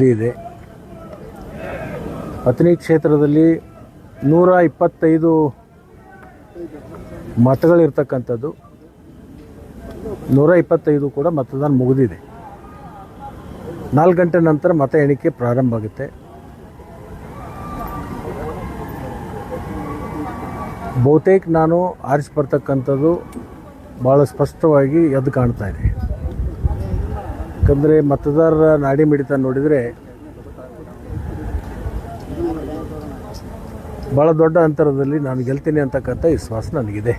ಇದು ಇದೆ. ಪತ್ನಿ ಕ್ಷೇತ್ರದಲ್ಲಿ ನೂರ ಇಪ್ಪತ್ತೈದು ಮತಗಳಿರ್ತಕ್ಕಂಥದ್ದು. ನೂರ ಇಪ್ಪತ್ತೈದು ಕೂಡ ಮತದಾನ ಮುಗಿದಿದೆ. ನಾಲ್ಕು ಗಂಟೆ ನಂತರ ಮತ ಎಣಿಕೆ ಪ್ರಾರಂಭ ಆಗುತ್ತೆ. ಬಹುತೇಕ ನಾನು ಆರಿಸಿ ಬರ್ತಕ್ಕಂಥದ್ದು ಭಾಳ ಸ್ಪಷ್ಟವಾಗಿ ಎದ್ದು ಕಾಣ್ತಾ ಇದೆ. ಯಾಕಂದರೆ ಮತದಾರರ ನಾಡಿ ಮಿಡಿತ ನೋಡಿದರೆ ಭಾಳ ದೊಡ್ಡ ಅಂತರದಲ್ಲಿ ನಾನು ಗೆಲ್ತೀನಿ ಅಂತಕ್ಕಂಥ ವಿಶ್ವಾಸ ನನಗಿದೆ.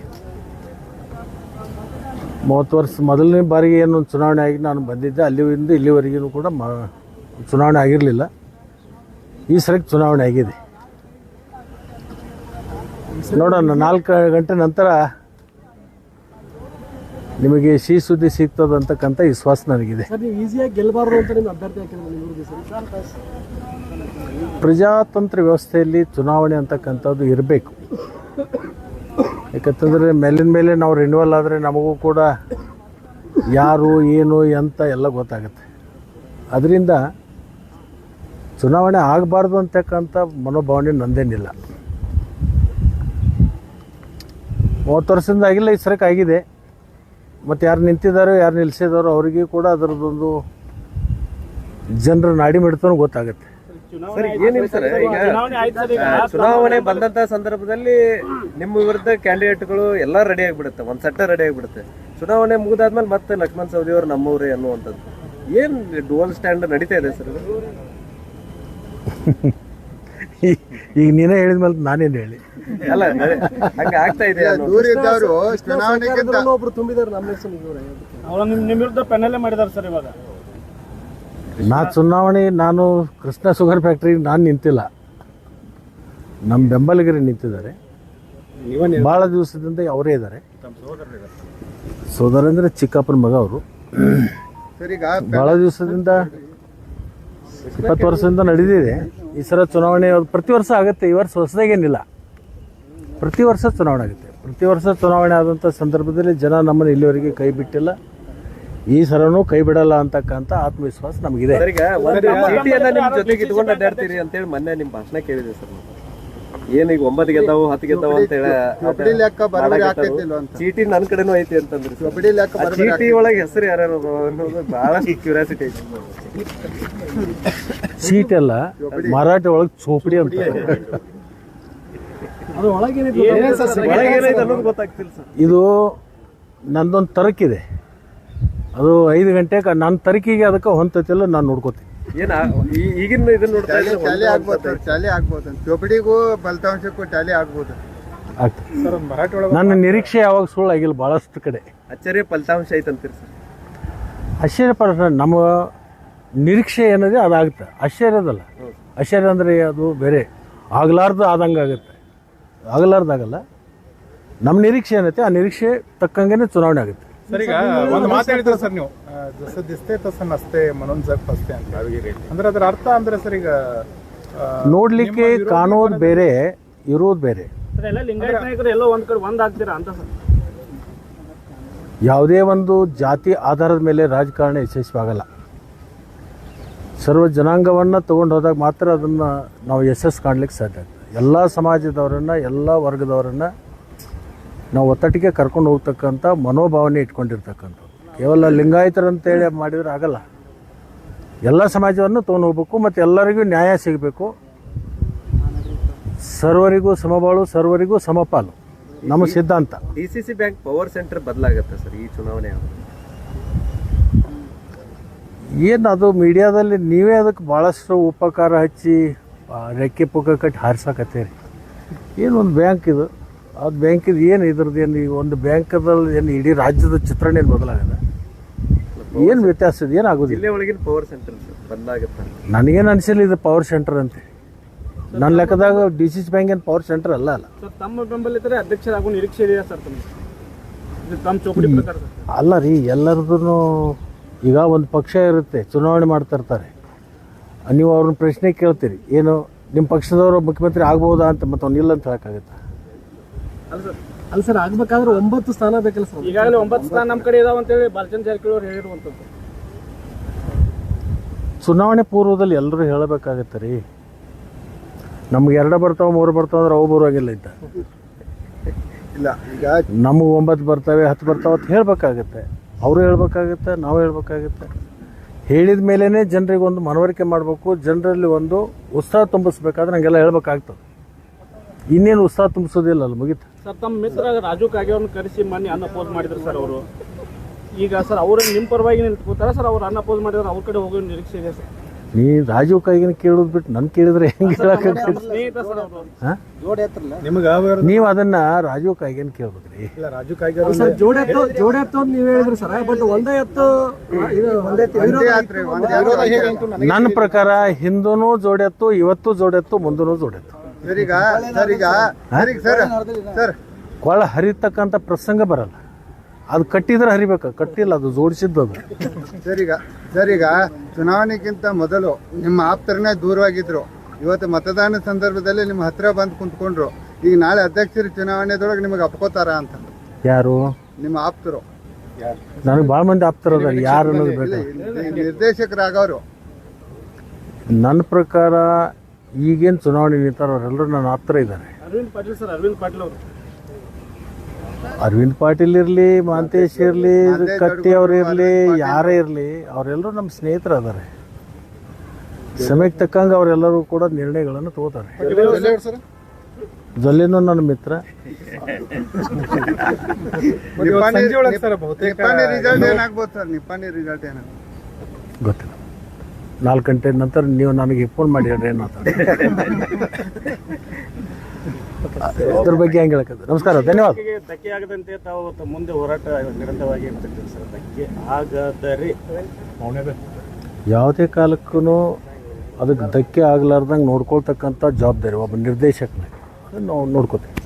ಮೂವತ್ತು ವರ್ಷ ಮೊದಲನೇ ಬಾರಿಗೆ ಏನು ಚುನಾವಣೆ ಆಗಿ ನಾನು ಬಂದಿದ್ದೆ, ಅಲ್ಲಿಂದ ಇಲ್ಲಿವರೆಗೂ ಕೂಡ ಮ ಚುನಾವಣೆ ಆಗಿರಲಿಲ್ಲ. ಈ ಸರಿಗೆ ಚುನಾವಣೆ ಆಗಿದೆ. ನೋಡೋಣ, ನಾಲ್ಕು ಗಂಟೆ ನಂತರ ನಿಮಗೆ ಸಿ ಸುದ್ದಿ ಸಿಗ್ತದೆ ಅಂತಕ್ಕಂಥ ವಿಶ್ವಾಸ ನನಗಿದೆ. ಈಸಿಯಾಗಿ ಗೆಲ್ಲಬಾರ್ದು ಅಂತ ನಿಮ್ಮ ಅಭ್ಯರ್ಥಿ ಪ್ರಜಾತಂತ್ರ ವ್ಯವಸ್ಥೆಯಲ್ಲಿ ಚುನಾವಣೆ ಅಂತಕ್ಕಂಥದ್ದು ಇರಬೇಕು. ಯಾಕಂತಂದರೆ ಮೇಲಿನ ಮೇಲೆ ನಾವು ರಿನ್ಯೂವಲ್ ಆದರೆ ನಮಗೂ ಕೂಡ ಯಾರು ಏನು ಎಂತ ಎಲ್ಲ ಗೊತ್ತಾಗುತ್ತೆ. ಅದರಿಂದ ಚುನಾವಣೆ ಆಗಬಾರ್ದು ಅಂತಕ್ಕಂಥ ಮನೋಭಾವನೆ ನಂದೇನಿಲ್ಲ. ಮೂವತ್ತು ವರ್ಷದಿಂದ ಆಗಿಲ್ಲ ಈ ಸರಕ್ಕೆ ಆಗಿದೆ. ಮತ್ತು ಯಾರು ನಿಂತಿದ್ದಾರೋ ಯಾರು ನಿಲ್ಲಿಸಿದಾರೋ ಅವರಿಗೂ ಕೂಡ ಅದರದ್ದೊಂದು ಜನರ ನಾಡಿ ಮಿಡ್ತಾನೂ ಗೊತ್ತಾಗುತ್ತೆ. ಸರ್ ಏನಿಲ್ಲ ಸರ್ ಈಗ ಚುನಾವಣೆ ಬಂದಂತ ಸಂದರ್ಭದಲ್ಲಿ ನಿಮ್ಮ ವಿರುದ್ಧ ಕ್ಯಾಂಡಿಡೇಟ್ಗಳು ಎಲ್ಲ ರೆಡಿ ಆಗಿಬಿಡುತ್ತೆ ಒಂದ್ ಸಟ್ಟ ರೆಡಿ ಆಗಿಬಿಡುತ್ತೆ. ಚುನಾವಣೆ ಮುಗಿದಾದ್ಮೇಲೆ ಮತ್ತೆ ಲಕ್ಷ್ಮಣ್ ಸವದಿ ಅವರು ನಮ್ಮವ್ರೆ ಅನ್ನುವಂಥದ್ದು. ಏನ್ ಡೋಲ್ ಸ್ಟ್ಯಾಂಡ್ ನಡೀತಾ ಇದೆ ಸರ್? ಈಗ ನೀನೇ ಹೇಳಿದ್ಮೇಲೆ ನಾನೇನು ಹೇಳಿ? ಅಲ್ಲ ಆಗ್ತಾ ಇದೆ ದೂರ ಇದ್ದವರು ಚುನಾವಣೆಗಿಂತ ಒಬ್ರು ತುಂಬಿದಾರೆ ನಾಮಿನೇಷನ್ ಇವರೇ. ಅವ್ರು ನಿಮ್ ನಿಮ್ಮ ವಿರುದ್ಧ ಪೆನ್ನಲ್ಲೇ ಮಾಡಿದಾರೆ ಸರ್ ಇವಾಗ. ನಾ ಚುನಾವಣೆ ನಾನು ಕೃಷ್ಣ ಶುಗರ್ ಫ್ಯಾಕ್ಟ್ರಿ ನಾನು ನಿಂತಿಲ್ಲ. ನಮ್ಮ ಬೆಂಬಲಿಗರು ನಿಂತಿದ್ದಾರೆ. ಭಾಳ ದಿವಸದಿಂದ ಅವರೇ ಇದ್ದಾರೆ. ಸೋದರ ಅಂದರೆ ಚಿಕ್ಕಪ್ಪನ ಮಗ ಅವರು. ಸರ್ ಈಗ ಭಾಳ ದಿವಸದಿಂದ ಇಪ್ಪತ್ತು ವರ್ಷದಿಂದ ನಡೆದಿದೆ. ಈ ಸಲ ಚುನಾವಣೆ ಪ್ರತಿ ವರ್ಷ ಆಗುತ್ತೆ, ಈ ವರ್ಷ ಹೊಸದಾಗೇನಿಲ್ಲ ಪ್ರತಿ ವರ್ಷ ಚುನಾವಣೆ ಆಗುತ್ತೆ. ಪ್ರತಿ ವರ್ಷ ಚುನಾವಣೆ ಆದಂಥ ಸಂದರ್ಭದಲ್ಲಿ ಜನ ನಮ್ಮನ್ನು ಇಲ್ಲಿವರೆಗೆ ಕೈ ಬಿಟ್ಟಿಲ್ಲ. ಈ ಸಲನೂ ಕೈ ಬಿಡಲ್ಲ ಅಂತಕ್ಕಂಥ ಆತ್ಮವಿಶ್ವಾಸ ನಮಗಿದೆ. ಸರ್, ಈಗ ಜೊತೆಗೆ ಇಟ್ಕೊಂಡು ಅಡ್ಡಾಡ್ತೀರಿ ಅಂತೇಳಿ ಮೊನ್ನೆ ನಿಮ್ಮ ಭಾಷಣ ಕೇಳಿದೆ ಸರ್ ನಾನು. ಏನ್ ಈಗ ಒಂಬತ್ತು ಗೆದ್ದಾವು ಹತ್ತು ಗೆದ್ದಾವು ಅಂತ ಹೇಳಿ ಚೀಟಿ ನನ್ನ ಕಡೆನೂ ಐತಿ ಅಂತಂದ್ರೆ ಚೀಟಿ ಒಳಗೆ ಹೆಸರು ಯಾರ್ಯಾರು ಅನ್ನೋದು ಬಹಳಷ್ಟು ಕ್ಯೂರಿಯಾಸಿಟಿ ಐತಿ. ಸೀಟ್ ಎಲ್ಲ ಮರಾಠಿ ಒಳಗೆ ಚೋಪಡಿ ಅಂತ. ಅದು ಒಳಗೇನಿದೆ ಒಳಗೆ ಏನೈತೆ ಅನ್ನೋದು ಗೊತ್ತಾಗ್ತಿಲ್ಲ ಸರ್. ಇದು ನಂದೊಂದು ತರಕಿದೆ. ಅದು ಐದು ಗಂಟೆಗೆ ನನ್ನ ತರಕಿಗೆ ಅದಕ್ಕೆ ಹೊಂತತಿಲ್ಲ ನಾನು ನೋಡ್ಕೋತೀನಿ. ಏನ್ ಈಗಿನ ಇದನ್ನ ನೋಡ್ತಾ ಇದ್ರೆ ಚಾಲಿ ಆಗ್ಬೋದು ಸರ್ ಟ್ಯಾಲಿ ಆಗ್ಬೋದು. ಚೌಪಡಿಗೂ ಫಲಿತಾಂಶಕ್ಕೂ ಟ್ಯಾಲಿ ಆಗ್ಬೋದು. ಒಳಗೆ ನನ್ನ ನಿರೀಕ್ಷೆ ಯಾವಾಗ ಸುಳ್ಳು ಆಗಿಲ್ಲ ಭಾಳಷ್ಟು ಕಡೆ. ಅಚ್ಚರಿಯ ಫಲಿತಾಂಶ ಐತಂತೀರಿ ಸರ್. ಆಶ್ಚರ್ಯ ಪರ ನಮ್ಮ ನಿರೀಕ್ಷೆ ಏನಿದೆ ಅದಾಗುತ್ತೆ ಆಶ್ಚರ್ಯದಲ್ಲ ಆಶ್ಚರ್ಯ ಅಂದರೆ ಅದು ಬೇರೆ. ಆಗಲಾರ್ದು ಆದಂಗೆ ಆಗುತ್ತೆ. ಆಗಲಾರ್ದಾಗಲ್ಲ. ನಮ್ಮ ನಿರೀಕ್ಷೆ ಏನೈತೆ ಆ ನಿರೀಕ್ಷೆ ತಕ್ಕಂಗೆ ಚುನಾವಣೆ ಆಗುತ್ತೆ. ಸರ್ ಈಗ ಒಂದು ಮಾತು ಹೇಳಿದ್ರೆ ಸರ್ ನೀವು. ಆ, ತಸನಸ್ತೇ ಫಸ್ತೆ ಅಂತ ಅಂದ್ರೆ ಅದರ ಅರ್ಥ ಅಂದ್ರೆ ಸರ್ ಈಗ ನೋಡ್ಲಿಕ್ಕೆ ಕಾಣೋದು ಬೇರೆ ಇರೋದು ಬೇರೆ. ಸರ್ ಎಲ್ಲ ಲಿಂಗಾಯತ ನಾಯಕರು ಎಲ್ಲೋ ಒಂದ್ ಕಡೆ ಒಂದ್ ಆಗ್ತೀರಾ ಅಂತ ಸರ್? ಯಾವುದೇ ಒಂದು ಜಾತಿ ಆಧಾರದ ಮೇಲೆ ರಾಜಕಾರಣ ಯಶಸ್ವಿ ಆಗಲ್ಲ ಸರ್ವ ಜನಾಂಗವನ್ನು ತಗೊಂಡು ಹೋದಾಗ ಮಾತ್ರ ಅದನ್ನು ನಾವು ಯಶಸ್ಸು ಕಾಣ್ಲಿಕ್ಕೆ ಸಾಧ್ಯ ಆಗ್ತದೆ. ಎಲ್ಲ ಸಮಾಜದವರನ್ನು ಎಲ್ಲ ವರ್ಗದವರನ್ನು ನಾವು ಒತ್ತಟಿಗೆ ಕರ್ಕೊಂಡು ಹೋಗ್ತಕ್ಕಂಥ ಮನೋಭಾವನೆ ಇಟ್ಕೊಂಡಿರ್ತಕ್ಕಂಥದ್ದು ಕೇವಲ ಲಿಂಗಾಯತರಂತೇಳಿ ಮಾಡಿದ್ರೆ ಆಗಲ್ಲ. ಎಲ್ಲ ಸಮಾಜವನ್ನು ತೊಗೊಂಡು ಹೋಗ್ಬೇಕು ಮತ್ತು ಎಲ್ಲರಿಗೂ ನ್ಯಾಯ ಸಿಗಬೇಕು. ಸರ್ವರಿಗೂ ಸಮಬಾಳು ಸರ್ವರಿಗೂ ಸಮಪಾಲು. ನಮ್ಮ ಸಿದ್ಧಾಂತ. D C C bank power centre ಬದಲಾಗತ್ತೆ sir ಈ ಚುನಾವಣೆ. ಏನು ಅದು ಮೀಡಿಯಾದಲ್ಲಿ ನೀವೇ ಅದಕ್ಕೆ ಭಾಳಷ್ಟು ಉಪಕಾರ ಹಚ್ಚಿ ರೆಕ್ಕೆ ಪುಕ್ಕ ಕಟ್ಟಿ ಹಾರಿಸಕತ್ತೀರಿ. ಏನು ಒಂದು ಬ್ಯಾಂಕ್ ಇದು? ಅದು ಬ್ಯಾಂಕಿದು ಏನು ಇದ್ರದ್ದು ಏನು ಈ ಒಂದು ಬ್ಯಾಂಕದಲ್ಲಿ ಏನು ಇಡೀ ರಾಜ್ಯದ ಚಿತ್ರಣ ಏನು ಬದಲಾಗದ ಏನು ವ್ಯತ್ಯಾಸ ಇದೆ ಜಿಲ್ಲೆ ಒಳಗಿನ ಪವರ್ ಸೆಂಟರ್ ಬಂದಾಗುತ್ತೆ. ನನಗೇನು ಅನಿಸಿಲ್ಲ ಇದು ಪವರ್ ಸೆಂಟರ್ ಅಂತ. ನನ್ನ ಲೆಕ್ಕದಾಗ ಡಿ ಸಿ ಸಿ ಬ್ಯಾಂಕ್ ಏನು ಪವರ್ ಸೆಂಟರ್ ಅಲ್ಲ ಅಲ್ಲ. ಸರ್ ತಮ್ಮ ಬೆಂಬಲಿತರೆ ಅಧ್ಯಕ್ಷರಾಗೋ ನಿರೀಕ್ಷೆ ಇದೆಯಾ ಸರ್ ತಮಗೆ? ಇದು ತಮ್ಮ ಚೌಕಡಿ ಪ್ರಕಾರ ಸರ್. ಅಲ್ಲ ರೀ ಎಲ್ಲರದ್ದು ಈಗ ಒಂದು ಪಕ್ಷ ಇರುತ್ತೆ ಚುನಾವಣೆ ಮಾಡ್ತಾ ಇರ್ತಾರೆ. ನೀವು ಅವ್ರನ್ನ ಪ್ರಶ್ನೆ ಕೇಳ್ತೀರಿ ಏನು ನಿಮ್ಮ ಪಕ್ಷದವರು ಮುಖ್ಯಮಂತ್ರಿ ಆಗ್ಬೋದಾ ಅಂತ ಮತ್ತೆ ಅವ್ನಿಲ್ಲ ಇಲ್ಲ ಅಂತ ಹೇಳೋಕ್ಕಾಗತ್ತೆ? ಅಲ್ಲ ಸರ್ ಅಲ್ಲ ಸರ್ ಆಗ್ಬೇಕಾದ್ರೆ ಒಂಬತ್ತು ಸ್ಥಾನ ಬೇಕಲ್ಲ ಸರ್ ಈಗಾಗಲೇ ಒಂಬತ್ತು ಸ್ಥಾನ ನಮ್ಮ ಕಡೆ ಇದಾವ ಅಂತೇಳಿ ಬಾಲಚಂದ್ರ ಜಾರಕಿಹೊಳಿ ಅವರು ಹೇಳಿರುವಂಥದ್ದು. ಚುನಾವಣೆ ಪೂರ್ವದಲ್ಲಿ ಎಲ್ಲರೂ ಹೇಳಬೇಕಾಗತ್ತೆ ರೀ. ನಮ್ಗೆ ಎರಡು ಬರ್ತಾವೆ ಮೂರು ಬರ್ತಾವೆ ಅಂದ್ರೆ ಅವು ಬರುವಾಗಿಲ್ಲ ಇದ್ದ. ಇಲ್ಲ ಈಗ ನಮಗೆ ಒಂಬತ್ತು ಬರ್ತವೆ ಹತ್ತು ಬರ್ತಾವೆ ಅಂತ ಹೇಳಬೇಕಾಗತ್ತೆ. ಅವರು ಹೇಳ್ಬೇಕಾಗತ್ತೆ ನಾವು ಹೇಳ್ಬೇಕಾಗತ್ತೆ. ಹೇಳಿದ ಮೇಲೇ ಜನರಿಗೆ ಒಂದು ಮನವರಿಕೆ ಮಾಡಬೇಕು ಜನರಲ್ಲಿ ಒಂದು ಉತ್ಸಾಹ ತುಂಬಿಸ್ಬೇಕಾದ್ರೆ ಹಂಗೆಲ್ಲ ಹೇಳ್ಬೇಕಾಗ್ತದೆ. ಇನ್ನೇನು ಉತ್ಸಾಹ ತುಂಬಿಸೋದಿಲ್ಲ ಅಲ್ಲಿ ಮುಗಿತು? ಸರ್ ತಮ್ಮ ಮಿತ್ರ ರಾಜು ಕಾಗೆಯವ್ರನ್ನ ಕರೆಸಿ ಮೊನ್ನೆ ಅನ್ನ ಪೋಸ್ ಮಾಡಿದ್ರು ಸರ್ ಅವರು. ಈಗ ಸರ್ ಅವ್ರ ನಿಮ್ಮ ಪರವಾಗಿ ನಿಂತ್ಕೋತಾರೆ ಸರ್ ಅವ್ರು ಅನ್ನ ಪೋಸ್ ಮಾಡಿದ್ರೆ ಅವ್ರ ಕಡೆ ಹೋಗೋ ನಿರೀಕ್ಷೆ ಇದೆ ಸರ್. ನೀ ರಾಜು ಕೈಗಿನ ಕೇಳೋದು ಬಿಟ್ಟು ನನ್ನ ಕೇಳಿದ್ರೆ ಹೆಂಗೆ ನಿಮ್ಗೆ ನೀವು ಅದನ್ನ ರಾಜೀವ್ ಕೈಗೇನ್ ಕೇಳ್ಬೇಕ್ರಿ. ರಾಜು ಜೋಡಿ ಎತ್ತು ಅಂತ ನೀವು ಹೇಳಿದ್ರಿ ಸರ್. ಬಟ್ ಒಂದೇ ಎತ್ತು ನನ್ನ ಪ್ರಕಾರ ಹಿಂದೂನು ಜೋಡೆತ್ತು ಇವತ್ತು ಜೋಡೆತ್ತು ಮುಂದೂ ಜೋಡೆತ್ತು ಸರಿಗ ಸರಿಗ ಸರಿ ಸರ್ ಸರ್ ಕೊಳ ಹರಿತಕ್ಕಂಥ ಪ್ರಸಂಗ ಬರಲ್ಲ. ಅದು ಕಟ್ಟಿದ್ರೆ ಹರಿಬೇಕು ಕಟ್ಟಿಲ್ಲ ಅದು ಜೋಡಿಸಿದ್ದು ಅದು. ಸರಿಗ ಸರಿಗ ಚುನಾವಣೆಗಿಂತ ಮೊದಲು ನಿಮ್ಮ ಆಪ್ತರನ್ನೇ ದೂರವಾಗಿದ್ರು. ಇವತ್ತು ಮತದಾನ ಸಂದರ್ಭದಲ್ಲಿ ನಿಮ್ಮ ಹತ್ರ ಬಂದು ಕುಂತ್ಕೊಂಡ್ರು. ಈಗ ನಾಳೆ ಅಧ್ಯಕ್ಷರ ಚುನಾವಣೆದೊಳಗೆ ನಿಮಗೆ ಅಪ್ಕೋತಾರ ಅಂತ. ಯಾರು? ನಿಮ್ಮ ಆಪ್ತರು. ನನಗೆ ಭಾಳ ಮಂದಿ ಆಪ್ತರ ಯಾರು ಅನ್ನೋದು ನಿರ್ದೇಶಕರಾಗವ್ರು. ನನ್ನ ಪ್ರಕಾರ ಈಗೇನು ಚುನಾವಣೆ ನಿಂತಾರ ಅವರೆಲ್ಲರೂ ನನ್ನ ಹತ್ರ ಇದ್ದಾರೆ. ಅರವಿಂದ್ ಪಾಟೀಲ್ ಸರ್ ಅರವಿಂದ್ ಪಾಟೀಲ್ ಅವರು. ಅರವಿಂದ್ ಪಾಟೀಲ್ ಇರಲಿ ಮಾಂತೇಶ್ ಇರಲಿ ಕಟ್ಟಿ ಅವ್ರು ಇರಲಿ ಯಾರೇ ಇರಲಿ ಅವರೆಲ್ಲರೂ ನಮ್ಮ ಸ್ನೇಹಿತರ ಅದಾರೆ ಸಮಯಕ್ಕೆ ತಕ್ಕಂಗೆ ಅವರೆಲ್ಲರೂ ಕೂಡ ನಿರ್ಣಯಗಳನ್ನು ತಗೋತಾರೆ. ಜೊಲ್ಲೆನೂ ನನ್ನ ಮಿತ್ರ. ನಿಪ್ಪಾಣಿ ಸಂಜೆ ಸರ್ ಬಹುತೇಕ ನಿಪ್ಪಾಣಿ ರಿಸಲ್ಟ್ ಏನಾಗ್ಬೋದು ಸರ್? ನಿಪ್ಪಾಣಿ ರಿಸಲ್ಟ್ ಏನಾಗ್ಬೋದು? ಗೊತ್ತಿಲ್ಲ. ನಾಲ್ಕು ಗಂಟೆ ನಂತರ ನೀವು ನನಗೆ ಫೋನ್ ಮಾಡಿ ಹೇಳ್ರಿ ಏನು ಇದ್ರ ಬಗ್ಗೆ ಹೆಂಗೆ ಹೇಳಕ್ಕೆ ನಮಸ್ಕಾರ ಧನ್ಯವಾದ. ಧಕ್ಕೆ ಆಗದಂತೆ ತಾವು ಮುಂದೆ ಹೋರಾಟ ನಿರಂತರವಾಗಿ ಇರ್ತಿರ್ತೀವಿ ಸರ್. ಧಕ್ಕೆ ಆಗದರಿ ಯಾವುದೇ ಕಾಲಕ್ಕೂ ಅದಕ್ಕೆ ಧಕ್ಕೆ ಆಗ್ಲಾರ್ದಂಗೆ ನೋಡ್ಕೊಳ್ತಕ್ಕಂಥ ಜವಾಬ್ದಾರಿ ಒಬ್ಬ ನಿರ್ದೇಶಕನಾಗಿ ಅದನ್ನು ನಾವು ನೋಡ್ಕೋತೀವಿ.